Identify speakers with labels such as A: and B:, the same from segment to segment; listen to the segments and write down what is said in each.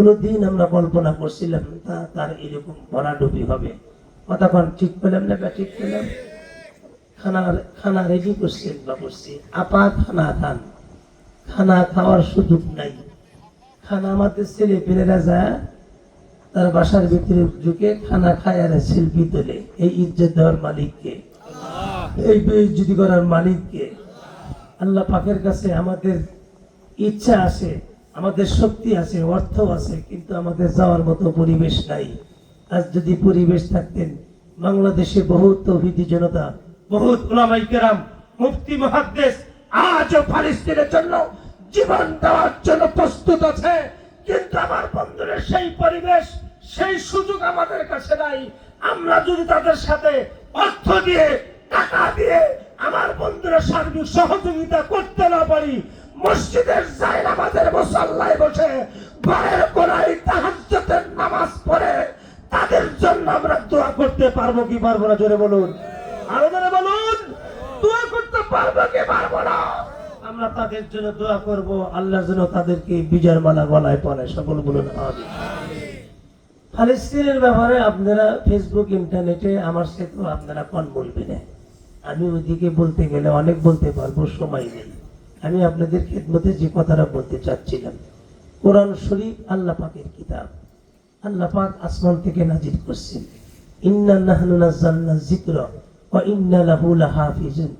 A: কোনোদিন আমরা কল্পনা করছিলাম, তা তার এরকম ভরাডুবি হবে। কতক্ষণ ঠিক পেলাম না ঠিক পেলাম। খানা খানা রেডি করছেন বা করছি। আপা খানা খান। খানা খাওয়ার সুযোগ নাই। খানা আমাদের ছেলে পেলেরা যায়, তার বাসার ভিতরে ঢুকে খানা খায় আর শিল্পী তোলে। এই ইজ্জত দেওয়ার মালিককে। এই বেইজ্জতি করার মালিককে। আল্লাহ পাকের কাছে আমাদের ইচ্ছা আছে আমাদের শক্তি আছে অর্থ আছে, কিন্তু আমাদের যাওয়ার মতো পরিবেশ নাই। আজ যদি পরিবেশ থাকতেন বাংলাদেশে বহুত তৌহিদি জনতা, বহুত ওলামাই কেরাম, মুফতি মহাদ্দেশ আজও ফালিস্তিনের জন্য জীবন দেওয়ার জন্য প্রস্তুত আছে, কিন্তু আমার বন্ধুরা সেই পরিবেশ, সেই সুযোগ আমাদের কাছে নাই। আমরা যদি তাদের সাথে অর্থ দিয়ে, টাকা দিয়ে আমার বন্ধুরা সার্বিক সহযোগিতা করতে না পারি মসজিদের আমাদের মুসল্লায় বসে ঘরের কোনায় তাহাজ্জুদের নামাজ পড়ে, তাদের জন্য আমরা দোয়া করতে পারব কি পারব না? জোরে বলুন। আরও জোরে বলুন। দোয়া করতে পারব কি পারব না? আমরা তাদের জন্য দোয়া করব। আল্লাহর জন্য তাদেরকে বিজয়ের মালা গলায় পরে সকল বলুন, আমিন। ফালিস্তিনের ব্যাপারে আপনারা ফেসবুক ইন্টারনেটে আমার সাথে আপনারা কন বলবেন আমি ওইদিকে বলতে গেলে অনেক বলতে পারব, সময় নেই। আমি আপনাদের খেদমতে যে কথাটা বলতে চাচ্ছিলাম। কোরআন শরীফ আল্লাহ পাকের কিতাব। আল্লাহ পাক আসমান থেকে নাজিল করছেন। ইন্না নাহনু নাযালনা যিকরা ওয়া ইন্না লাহু লাহাফিজুন।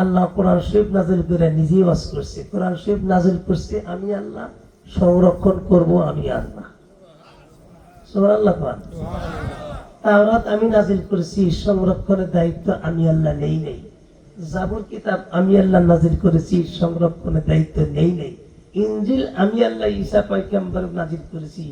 A: আল্লাহ কোরআন শরীফ নাজিল করে নিজেই ওয়াজ করছে। কোরআন শরীফ নাজিল করছে, আমি আল্লাহ সংরক্ষণ করব, আমি আল্লাহ। সুবহানাল্লাহ তাওরাত আমি নাজিল করেছি, সংরক্ষণের দায়িত্ব আমি আল্লাহ নেই নেই। জাবুর কিতাব আমি আল্লাহ নাজিল করেছি, সংরক্ষণের দায়িত্ব নেই নেই। ইনজিল আমি আল্লাহ ঈসা পয়গম্বর নাজিল করেছি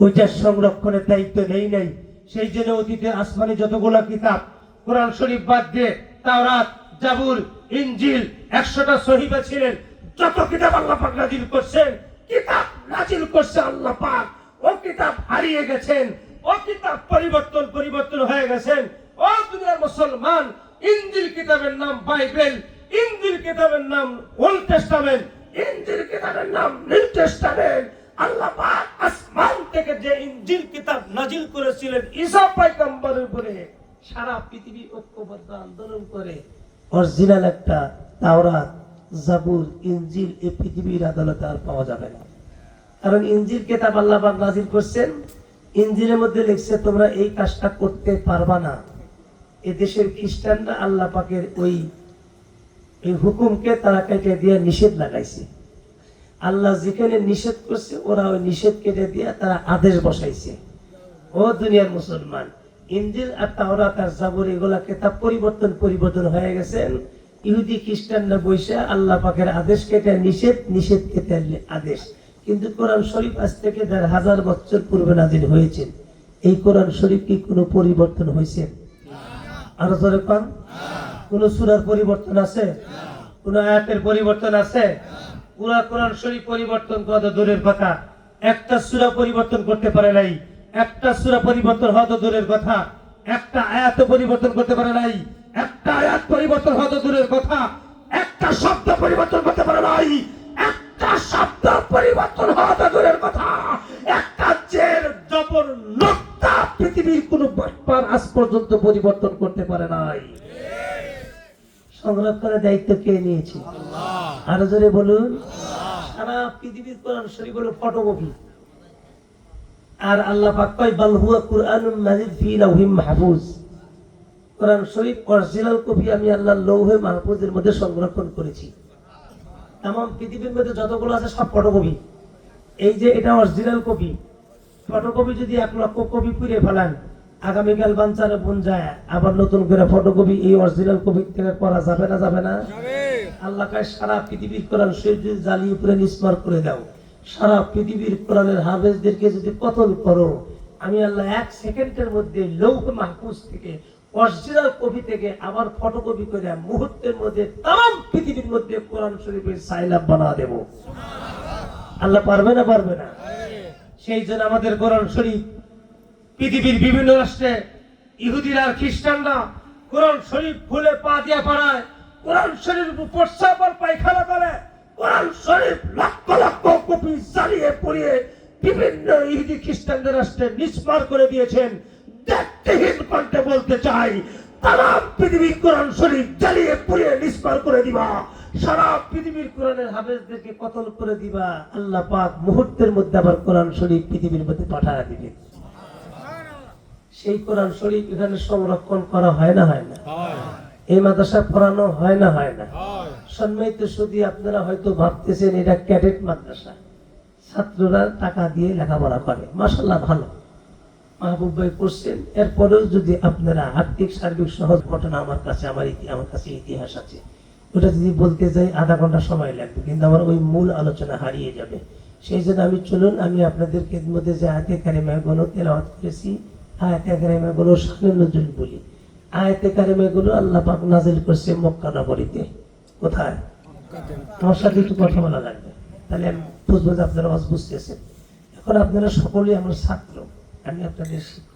A: ওইটার সংরক্ষণের দায়িত্ব নেই নেই। সেই জন্য অতীতে আসমানি যতগুলো কিতাব কোরআন শরীফ বাদ দিয়ে তাওরাত, জাবুর ইনজিল একশোটা সহিবা ছিলেন, যত কিতাব আল্লাহ পাক নাজিল করছেন, কিতাব নাজিল করছে আল্লাহ পাক। ও কিতাব হারিয়ে গেছেন, ও কিতাব পরিবর্তন পরিবর্তন হয়ে গেছেন। ও দুনিয়ার মুসলমান ইঞ্জিল কিতাবের নাম বাইবেল, ইঞ্জিল কিতাবের নাম ওল্ড টেস্টামেন্ট, ইঞ্জিল কিতাবের নাম নিউ টেস্টামেন্ট। আল্লাহ আসমান থেকে যে ইঞ্জিল কিতাব নাজিল করেছিলেন, ঈসা পয়গম্বরের উপরে সারা পৃথিবী ঐক্যবদ্ধ আন্দোলন করে অরিজিনাল একটা তাওরাত, জাবুর, ইঞ্জিল এই পৃথিবীর আদালতে আর পাওয়া যাবে না। কারণ ইঞ্জিল কেতাব আল্লাহ নাজিল করছেন, ইঞ্জিলের মধ্যে লিখছে, তোমরা এই কাজটা করতে পারবা না। এ দেশের খ্রিস্টানরা আল্লাহ পাকের ওই এই হুকুমকে তারা কেটে দিয়ে নিষেধ লাগাইছে। আল্লাহ যেখানে নিষেধ করছে, ওরা ওই নিষেধ কেটে দিয়ে তারা আদেশ বসাইছে। ও দুনিয়ার মুসলমান, ইঞ্জিল আর তাওরাত আর জাবর এগুলা কেতাব পরিবর্তন পরিবর্তন হয়ে গেছেন। ইহুদি খ্রিস্টানরা বৈশা আল্লাহ পাকের আদেশ কেটে নিষেধ নিষেধ কেটে আদেশ। কিন্তু কোরআন শরীফ আজ থেকে দেড় হাজার বছর পূর্বে নাজিল হয়েছে। এই কোরআন শরীফ কি কোনো পরিবর্তন হয়েছে? আরও জোরে পান কোন সুরার পরিবর্তন আছে? কোন আয়াতের পরিবর্তন আছে? পুরা কোরআন শরীফ পরিবর্তন করা তো দূরের কথা? একটা সুরা পরিবর্তন করতে পারে নাই। একটা সুরা পরিবর্তন হওয়া তো দূরের কথা। একটা আয়াত পরিবর্তন করতে পারে নাই। একটা আয়াত পরিবর্তন হওয়া তো দূরের কথা। একটা শব্দ পরিবর্তন করতে পারে নাই। একটা শব্দ পরিবর্তন হওয়া তো দূরের কথা। জের জবর নোক্তা পৃথিবীর কোন বাটপার আজ পর্যন্ত পরিবর্তন করতে পারে নাই। সংরক্ষণের দায়িত্ব কে নিয়েছে? আরও জোরে বলুন। সারা পৃথিবীর কোরআন শরীফ হলো ফটোকপি আর আল্লাহ পাক কয় বাল হুয়া কুরআনুন মাজিদ ফি লাউহিম মাহফুজ। কোরআন শরীফ অরিজিনাল কপি আমি আল্লাহ লৌহে মাহফুজের মধ্যে সংরক্ষণ করেছি। এমন পৃথিবীর মধ্যে যতগুলো আছে সব ফটোকপি এই যে এটা অরিজিনাল কপি ফটোকপি যদি এক লক্ষ কপি পুড়ে ফেলান, আগামীকাল বাঞ্চারে বোন যায়, আবার নতুন করে ফটোকপি এই অরিজিনাল কপি থেকে করা যাবে না যাবে না? আল্লাহ কয়, সারা পৃথিবীর কোরআন যদি জ্বালিয়ে পুরে নিষ্মার করে দাও। সারা পৃথিবীর কোরআনের হাফেজদেরকে যদি কতল করো, আমি আল্লাহ এক সেকেন্ডের মধ্যে লৌহ মাহফুজ থেকে অরিজিনাল কপি থেকে আবার ফটোকপি করে মুহূর্তের মধ্যে তাম পৃথিবীর মধ্যে কোরআন শরীফের সাইলাব বানা দেব। আল্লাহ পারবে না পারবে না? সেই জন্য আমাদের কোরআন শরীফ, পৃথিবীর বিভিন্ন রাষ্ট্রে ইহুদিরা খ্রিস্টানরা কোরআন শরীফ ফুলে পা দিয়ে পাড়ায়, কোরআন শরীফ প্রস্রাব আর পায়খানা করে, কোরআন শরীফ লক্ষ লক্ষ কপি জ্বালিয়ে পড়িয়ে বিভিন্ন ইহুদি খ্রিস্টানদের রাষ্ট্রে নিষ্পার করে দিয়েছেন। দেখতেহীন কণ্ঠে বলতে চাই, তারা পৃথিবীর কোরআন শরীফ জ্বালিয়ে পুড়িয়ে নিষ্পার করে দিবা। সারা পৃথিবীর কোরআনের হাফেজদেরকে কতল করে দিবা? আল্লাহ পাক মুহূর্তের মধ্যে আবার কোরআন শরীফ পৃথিবীর মধ্যে পাঠায় দিবে। সেই কোরআন শরীফ এখানে সংরক্ষণ করা হয় না হয় না? এই মাদ্রাসা পড়ানো হয় না হয় না? সম্মানিত শুধু আপনারা হয়তো ভাবতেছেন এটা ক্যাডেট মাদ্রাসা। ছাত্ররা টাকা দিয়ে লেখাপড়া করে। মাসাল্লাহ ভালো। মাহবুব ভাই করছেন এরপরেও যদি আপনারা আর্থিক সার্বিক সহজ ঘটনা আমার কাছে আমার আমার কাছে ইতিহাস আছে। ওটা যদি বলতে যাই, আধা ঘণ্টা সময় লাগবে, কিন্তু আমার ওই মূল আলোচনা হারিয়ে যাবে। সেই জন্য আমি, চলুন, আমি আপনাদের মধ্যে যে আয়তে কারিমাগুলো তেলাওয়াত করেছি, আয়তে কারিমাগুলো শানে নজরুল বলি। আয়তে কারিমাগুলো আল্লাহ পাক নাজিল করছে মক্কা নগরীতে। কোথায়? আমার সাথে একটু কথা বলা লাগবে। তাহলে আমি বুঝব যে আপনারা বুঝতেছেন। এখন আপনারা সকলেই আমার ছাত্র, আমি আপনাদের শিক্ষক।